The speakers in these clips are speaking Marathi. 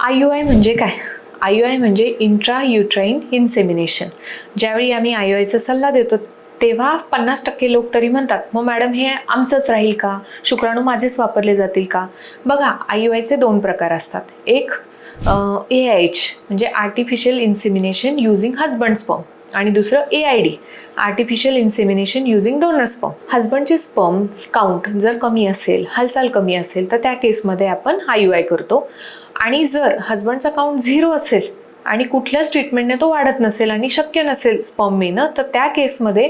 आय यू आय म्हणजे काय? आय यू आय म्हणजे इंट्रा युट्राईन इन्सेमिनेशन ज्यावेळी आम्ही आय यू आयचा सल्ला देतो तेव्हा पन्नास टक्के लोक तरी म्हणतात मग मॅडम हे आमचंच राहील का? शुक्राणू माझेच वापरले जातील का? बघा आय यू आयचे दोन प्रकार असतात. एक ए आय एच म्हणजे artificial insemination using husband sperm आणि दुसरं A I D artificial insemination using donor sperm हजबंडचे sperm count जर कमी असेल हालचाल कमी असेल तर त्या केसमध्ये आपण आय यू आय करतो. आणि जर हजबंडचा काउंट झिरो असेल आणि कुठल्याच ट्रीटमेंटने तो वाढत नसेल आणि शक्य नसेल स्पम मिळणं तर त्या केसमध्ये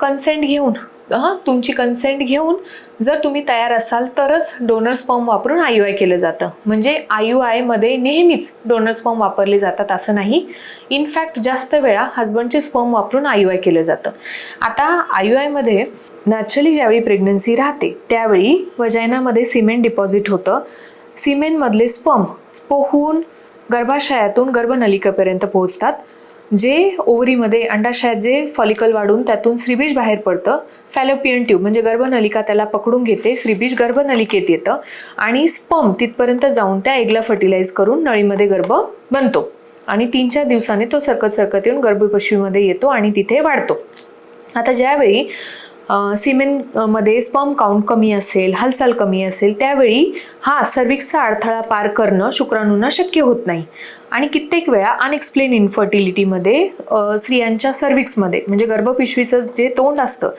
कन्सेंट घेऊन हां तुमची कन्सेंट घेऊन जर तुम्ही तयार असाल तरच डोनर स्पम वापरून आय यू आय केलं जातं. म्हणजे आय यू आयमध्ये नेहमीच डोनर स्पम वापरले जातात असं नाही. इनफॅक्ट जास्त वेळा हजबंडचे स्पम वापरून आय यू आय केलं जातं. आता आय यू आयमध्ये नॅचरली ज्यावेळी प्रेग्नन्सी राहते त्यावेळी वजायनामध्ये सिमेंट डिपॉझिट होतं. सिमेंटमधले स्पम पोहून गर्भाशयातून गर्भनलिकेपर्यंत पोहोचतात. जे ओव्हरीमध्ये अंडाशयात जे फॉलिकल वाढून त्यातून श्रीबीज बाहेर पडतं फॅलोपियन ट्यूब म्हणजे गर्भनलिका त्याला पकडून घेते श्रीबीज गर्भनलिकेत येतं आणि स्पम तिथपर्यंत जाऊन त्या एगला फर्टिलाइज करून नळीमध्ये गर्भ बनतो. आणि तीन चार दिवसाने तो सरकत सरकत येऊन गर्भपशवीमध्ये येतो आणि तिथे वाढतो. आता ज्यावेळी सिमेंटमध्ये स्पर्म काउंट कमी असेल हालचाल कमी असेल त्यावेळी हा सर्विक्सचा अडथळा पार करणं शुक्राणूंना शक्य होत नाही. आणि कित्येक वेळा अनएक्सप्लेन इन्फर्टिलिटीमध्ये स्त्रियांच्या सर्विक्समध्ये म्हणजे गर्भपिशवीचं जे तोंड असतं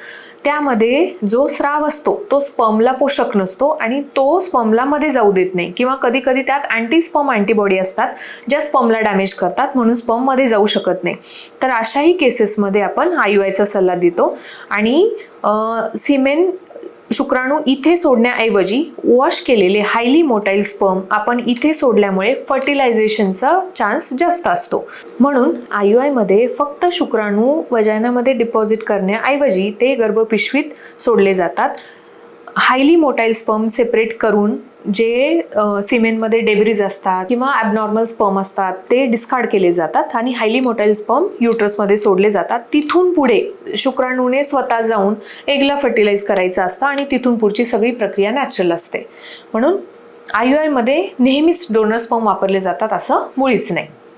त्यामध्ये जो स्राव असतो तो स्पर्मला पोषक नसतो आणि तो स्पर्मला मध्ये जाऊ देत नाही. किंवा कधी कधी त्यात अँटी स्पर्म अँटीबॉडी असतात ज्या स्पर्मला डॅमेज करतात म्हणून स्पर्ममध्ये जाऊ शकत नाही. तर अशाही केसेसमध्ये आपण आय आयचा सल्ला देतो. आणि सिमेन शुक्राणू इथे सोडण्याऐवजी वॉश केलेले हायली मोटाईल स्पर्म आपण इथे सोडल्यामुळे फर्टिलायझेशनचा चान्स जास्त असतो. म्हणून आय यू आयमध्ये फक्त शुक्राणू वजायनामध्ये डिपॉझिट करण्याऐवजी ते गर्भपिशवीत सोडले जातात. हायली मोटाईल स्पर्म सेपरेट करून जे सिमेंटमध्ये डेब्रिज असतात किंवा ॲबनॉर्मल स्पर्म असतात ते डिस्कार्ड केले जातात आणि हायली मोटाईल स्पर्म युट्रसमध्ये सोडले जातात. तिथून पुढे शुक्राणूने स्वतः जाऊन एगला फर्टिलाइज करायचं असतं आणि तिथून पुढची सगळी प्रक्रिया नॅचरल असते. म्हणून आय यू आयमध्ये नेहमीच डोनर स्पर्म वापरले जातात असं मुळीच नाही.